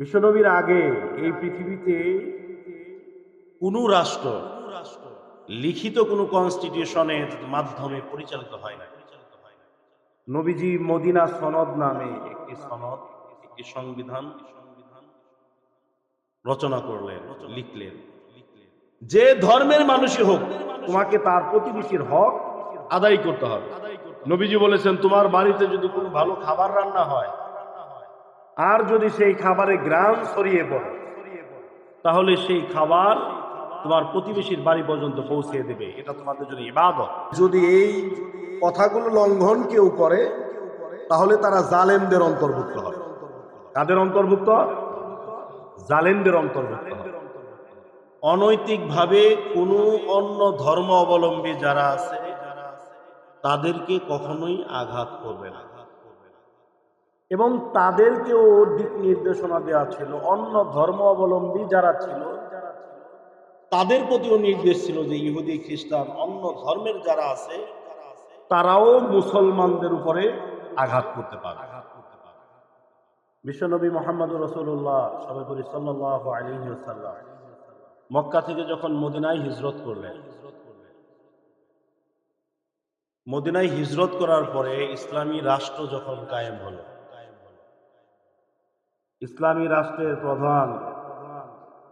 বিশ্বনবীর আগে এই পৃথিবীতে কোনো রাষ্ট্র লিখিত কোনো কনস্টিটিউশনের মাধ্যমে পরিচালিত হয় না নবীজি মদিনা সনদ নামে একটি সনদ, একটি সংবিধান রচনা করলেন, লিখলেন। যে ধর্মের মানুষই হোক, তোমাকে তার প্রতিবেশীর হক আদায় করতে হবে। নবীজি বলেছেন, তোমার বাড়িতে যদি কোনো ভালো খাবার রান্না হয় আর যদি সেই খাবারে গ্রাম ছড়িয়ে পড়ে তাহলে সেই খাবার তোমার প্রতিবেশীর বাড়ি পর্যন্ত পৌঁছে দেবে। এটা তোমাদের জন্য ইবাদত। যদি এই কথাগুলো লঙ্ঘন কেউ করে তাহলে তারা জালেমদের অন্তর্ভুক্ত হবে। কাদের অন্তর্ভুক্ত? জালেমদের অন্তর্ভুক্ত হবে। অনৈতিকভাবে কোনো অন্য ধর্ম অবলম্বী যারা আছে তাদেরকে কখনোই আঘাত করবে না। এবং তাদেরকেও দিক নির্দেশনা দেওয়া ছিল। অন্য ধর্ম অবলম্বী যারা ছিল, তাদের প্রতিও নির্দেশ ছিল যে ইহুদি, খ্রিস্টান, অন্য ধর্মের যারা আছে, তারাও মুসলমানদের উপরে আঘাত করতে পারে। বিশ্বনবী মোহাম্মদ রসুল্লাহ সবাই সাল্লাহ মক্কা থেকে যখন মদিনায় হিজরত করলেন, মদিনায় হিজরত করার পরে ইসলামী রাষ্ট্র যখন কায়েম হলো ইসলামী রাষ্ট্রের প্রধান।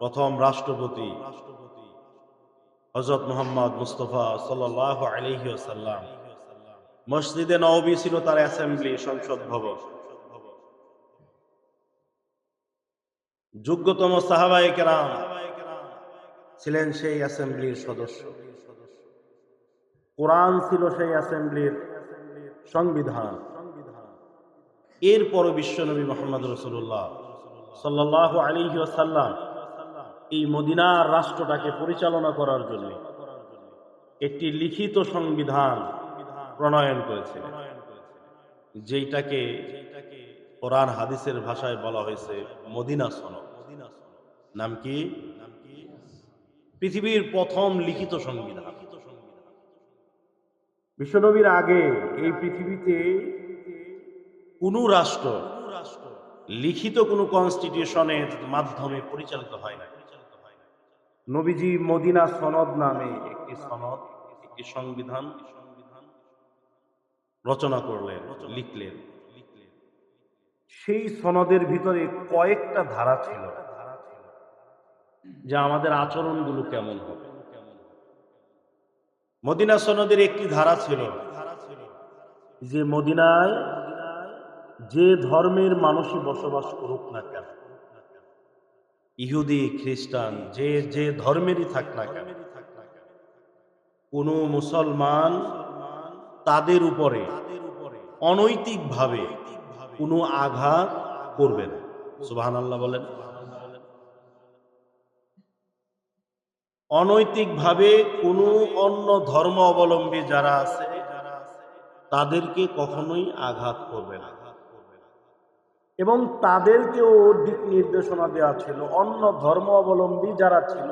প্রথম রাষ্ট্রপতি হজরত মোহাম্মদ মুস্তফা সাল্লাহ আলহিসাল্লাম মসজিদে নবী ছিল তার অ্যাসেম্বলি, সংসদ ভবন। যোগ্যতম সাহাবাই কেরাম ছিলেন সেই অ্যাসেম্বলির সদস্য। কোরআন ছিল সেই অ্যাসেম্বলির সংবিধান। এরপরও বিশ্বনবী মোহাম্মদ রসুল্লাহ সাল্লাহ আলী সাল্লাম এই মদিনার রাষ্ট্রটাকে পরিচালনা করার জন্য একটি লিখিত সংবিধান প্রণয়ন করেছিলেন, যেইটাকে কোরআন হাদিসের ভাষায় বলা হয়েছে মদিনা সনদ। নাম কি? পৃথিবীর প্রথম লিখিত সংবিধান। বিশ্বনবীর আগে এই পৃথিবীতে কোনো রাষ্ট্র লিখিত কোনো কনস্টিটিউশনের মাধ্যমে পরিচালিত হয় না নবীজি মদিনা সনদ নামে একটি সনদ, একটি সংবিধান রচনা করলেন, লিখলেন। সেই সনদের ভিতরে কয়েকটা ধারা ছিল যা আমাদের আচরণগুলো কেমন হবে। মদিনা সনদের একটি ধারা ছিল যে মদিনায় যে ধর্মের মানুষই বসবাস করুক না কেন, ইহুদি, খ্রিস্টান, যে যে ধর্মেরই থাক না কেন, কোনো মুসলমান তাদের উপরে অনৈতিকভাবে কোনো আঘাত করবে না। সুবাহান আল্লাহ বলেন। অনৈতিকভাবে কোনো অন্য ধর্ম অবলম্বী যারা আছে, তাদেরকে কখনোই আঘাত করবে না। এবং তাদেরকেও দিক নির্দেশনা দেওয়া ছিল। অন্য ধর্ম অবলম্বী যারা ছিল,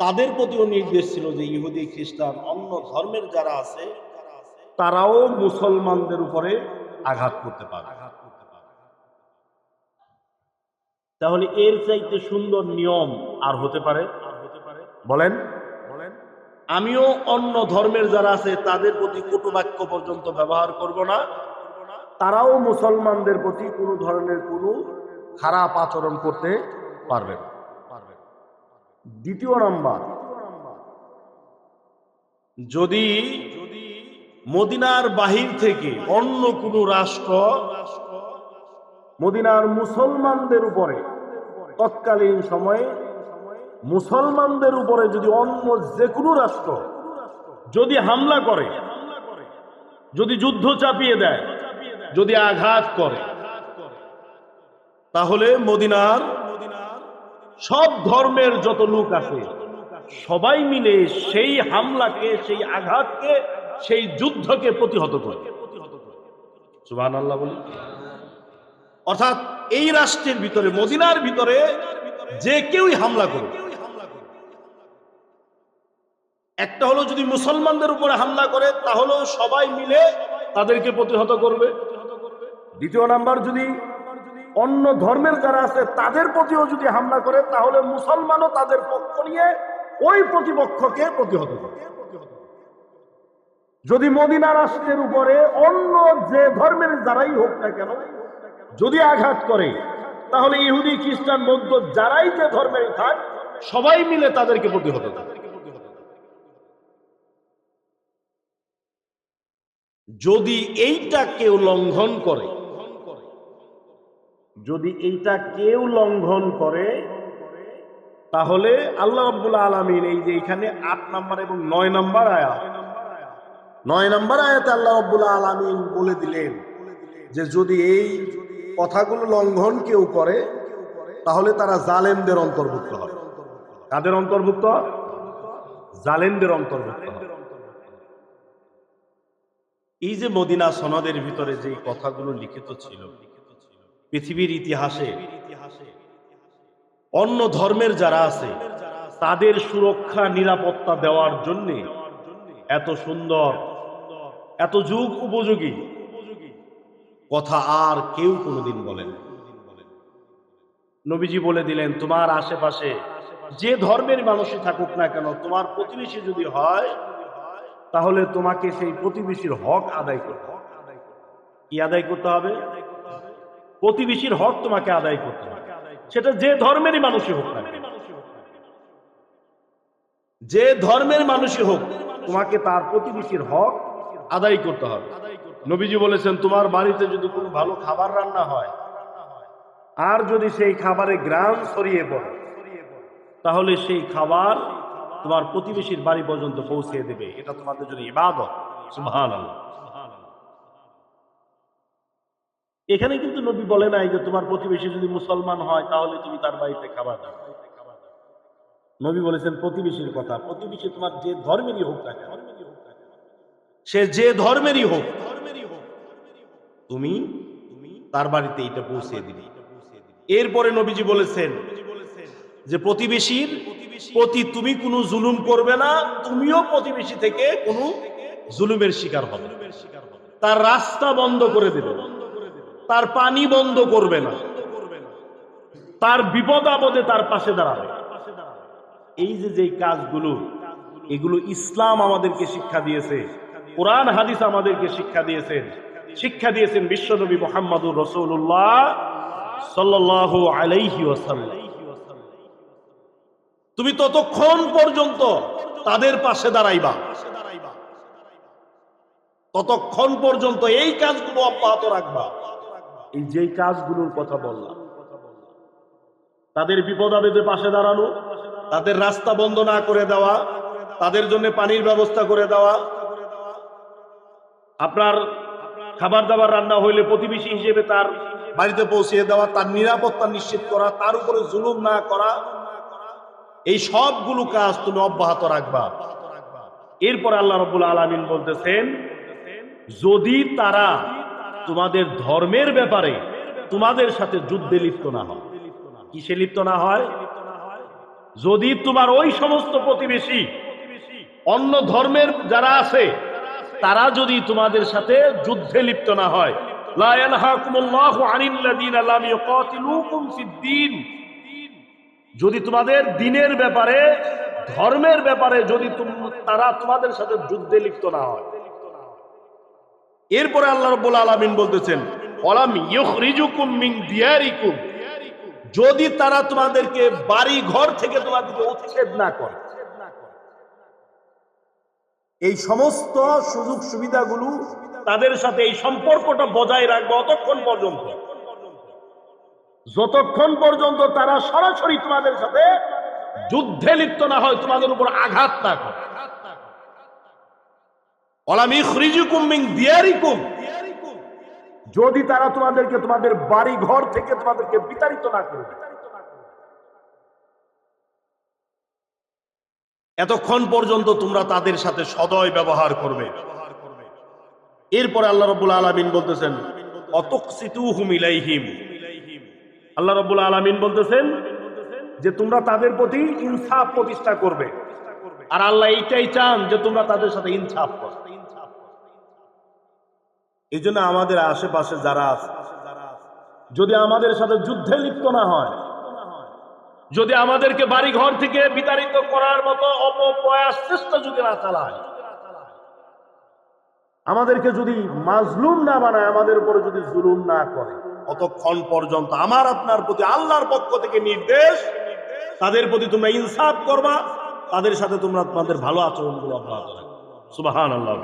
তাদের প্রতিও নির্দেশ ছিল যে ইহুদি, খ্রিস্টান, অন্য ধর্মের যারা আছে, তারাও মুসলমানদের উপরে আঘাত করতে পারে তাহলে এর চাইতে সুন্দর নিয়ম আর হতে পারে? বলেন বলেন। আমিও অন্য ধর্মের যারা আছে, তাদের প্রতি কটুবাক্য পর্যন্ত ব্যবহার করব না। তারাও মুসলমানদের প্রতি কোনো ধরনের কোনো খারাপ আচরণ করতে পারবে না। দ্বিতীয় নাম্বার, যদি মদিনার বাহির থেকে অন্য কোনো রাষ্ট্র মদিনার মুসলমানদের উপরে তৎকালীন সময়ে মুসলমানদের উপরে যদি অন্য যে কোনো রাষ্ট্র যদি হামলা করে, যদি যুদ্ধ চাপিয়ে দেয় যদি আঘাত করে, তাহলে মদিনার সব ধর্মের যত লোক আছে, সবাই মিলে সেই হামলাকে, সেই আঘাতকে, সেই যুদ্ধকে প্রতিহত করে। সুবাহ আল্লাহ বলি অর্থাৎ এই রাষ্ট্রের ভিতরে, মদিনার ভিতরে যে কেউই হামলা করবে একটা হলো যদি মুসলমানদের উপরে হামলা করে, তাহলেও সবাই মিলে তাদেরকে প্রতিহত করবে। দ্বিতীয় নাম্বার যদি অন্য ধর্মের যারা আছে, তাদের প্রতিও যদি হামলা করে, তাহলে মুসলমানও তাদের পক্ষ নিয়ে ওই প্রতিপক্ষকে প্রতিহত করে যদি মদিনা রাষ্ট্রের উপরে অন্য যে ধর্মের যারাই হোক না কেন, যদি আঘাত করে, তাহলে ইহুদি, খ্রিস্টান, বৌদ্ধ যারাই যে ধর্মের থাক, সবাই মিলে তাদেরকে প্রতিহত করে যদি এইটা কেউ লঙ্ঘন করে যদি এইটা কেউ লঙ্ঘন করে, তাহলে আল্লাহ রব্বুল আলমিন এই যে এখানে আট নাম্বার এবং নয় নাম্বার আয়াত নয় নাম্বার আয়াতে আল্লাহ রব্বুল আলমিন বলে দিলেন যে যদি এই কথাগুলো লঙ্ঘন কেউ করে, তাহলে তারা জালেমদের অন্তর্ভুক্ত হবে। কাদের অন্তর্ভুক্ত? জালেমদের অন্তর্ভুক্ত হবে। এই যে মদিনা সনদের ভিতরে যে কথাগুলো লিখিত ছিল পৃথিবীর ইতিহাসে। অন্য ধর্মের যারা আছে, তাদের সুরক্ষা, নিরাপত্তা দেওয়ার জন্য এত সুন্দর, এত যুগ উপযোগী। কথা আর কেউ কোনোদিন বলেন নবীজি বলে দিলেন, তোমার আশেপাশে যে ধর্মের মানুষই থাকুক না কেন, তোমার প্রতিবেশী যদি হয়, তাহলে তোমাকে সেই প্রতিবেশীর হক আদায় করতে কি আদায় করতে হবে? প্রতিবেশীর হক তোমাকে আদায় করতে হবে। সেটা যে ধর্মেরই মানুষই হোক যে ধর্মের মানুষই হোক, তোমাকে তার প্রতিবেশীর হক আদায় করতে হবে। নবীজি বলেছেন, তোমার বাড়িতে যদি কোনো ভালো খাবার রান্না হয়, আর যদি সেই খাবারে গ্রাম ছড়িয়ে পড়ে, তাহলে সেই খাবার তোমার প্রতিবেশীর বাড়ি পর্যন্ত পৌঁছে দেবে। এটা তোমাদের জন্য ইবাদত। সুবহানাল্লাহ। এখানে কিন্তু নবী বলে নাই যে তোমার প্রতিবেশী যদি মুসলমান হয়, তাহলে তুমি তার বাড়িতে খাবার দাও। নবী বলেছেন, প্রতিবেশীর কথা। প্রতিবেশী তোমার যে ধর্মেরই হোক না সে যে ধর্মেরই হোক, তুমি তার বাড়িতে এটা পৌঁছে দিবে। এরপরে নবীজি বলেছেন যে, প্রতিবেশীর প্রতি তুমি কোনো জুলুম করবে না, তুমিও প্রতিবেশী থেকে কোনো জুলুমের শিকার হবে। তার রাস্তা বন্ধ করে দেবে। তার পানি বন্ধ করবে না। তার বিপদ আপদে তার পাশে দাঁড়াবে। এই যে যে কাজগুলো, এগুলো ইসলাম আমাদেরকে শিক্ষা দিয়েছে, কোরআন, হাদিস আমাদেরকে শিক্ষা দিয়েছেন শিক্ষা দিয়েছেন বিশ্বনবী মোহাম্মদুর রসুল্লাহ সাল্লাহ আলাইহি তুমি ততক্ষণ পর্যন্ত তাদের পাশে দাঁড়াইবা। ততক্ষণ পর্যন্ত এই কাজগুলো অব্যাহত রাখবা। এই যেই কাজগুলোর কথা বললাম, তাদের বিপদ আপদের পাশে দাঁড়ানো, তাদের রাস্তা বন্ধ না করে দেওয়া, তাদের জন্য পানির ব্যবস্থা করে দেওয়া, আপনার খাবার দাবার রান্না হইলে প্রতিবেশী হিসেবে তার বাড়িতে পৌঁছিয়ে দেওয়া, তার নিরাপত্তা নিশ্চিত করা, তার উপরে জুলুম না করা, এই সবগুলো কাজ তুমি অব্যাহত রাখবা। এরপর আল্লাহ রবুল আলমিন বলতেছেন, যদি তারা তোমাদের ধর্মের ব্যাপারে তোমাদের সাথে যুদ্ধে লিপ্ত না হয় কিসে লিপ্ত না হয়? যদি তোমার ওই সমস্ত প্রতিবেশী অন্য ধর্মের যারা আছে, তারা যদি তোমাদের সাথে যুদ্ধে লিপ্ত না হয় যদি তোমাদের দিনের ব্যাপারে, ধর্মের ব্যাপারে যদি তারা তোমাদের সাথে যুদ্ধে লিপ্ত না হয় এরপরে আল্লাহ রাব্বুল আলামিন বলতেছেন যদি তারা তোমাদেরকে বাড়ি ঘর থেকে তোমাদেরকে উচ্ছেদ না করে। এই সমস্ত সুযোগ সুবিধাগুলো তাদের সাথে এই সম্পর্কটা বজায় রাখবে অতক্ষণ পর্যন্ত। যতক্ষণ পর্যন্ত তারা সরাসরি তোমাদের সাথে যুদ্ধে লিপ্ত না হয়, তোমাদের উপর আঘাত না করে। অলামি খরিজুকুম দিয়ারিকুম। যদি তারা তোমাদেরকে তোমাদের বাড়ি ঘর থেকে তোমাদেরকে বিতাড়িত না করবে এতক্ষণ পর্যন্ত তোমরা তাদের সাথে সদয় ব্যবহার করবে। এরপরে আল্লাহ রবুল আলমিন বলতেছেন আল্লাহ রবুল আলমিন বলতেছেন যে তোমরা তাদের প্রতি ইনসাফ প্রতিষ্ঠা করবে। আর আল্লাহ এইটাই চান যে তোমরা তাদের সাথে ইনসাফ করো। এই জন্য আমাদের আশেপাশে যারা আছে, যদি আমাদের সাথে যুদ্ধে লিপ্ত না হয়, যদি আমাদেরকে বাড়ি ঘর থেকে বিতাড়িত করার মতো অপপ্রয়াস চেষ্টা যদি না চালায়, আমাদেরকে যদি মাজলুম না বানায়, আমাদের উপরে যদি জুলুম না করে, অতক্ষণ পর্যন্ত আমার আপনার প্রতি আল্লাহর পক্ষ থেকে নির্দেশ, তাদের প্রতি তোমরা ইনসাফ করবা, তাদের সাথে তোমরা তোমাদের ভালো আচরণগুলো অব্যাহত রাখবে। সুবাহান আল্লাহ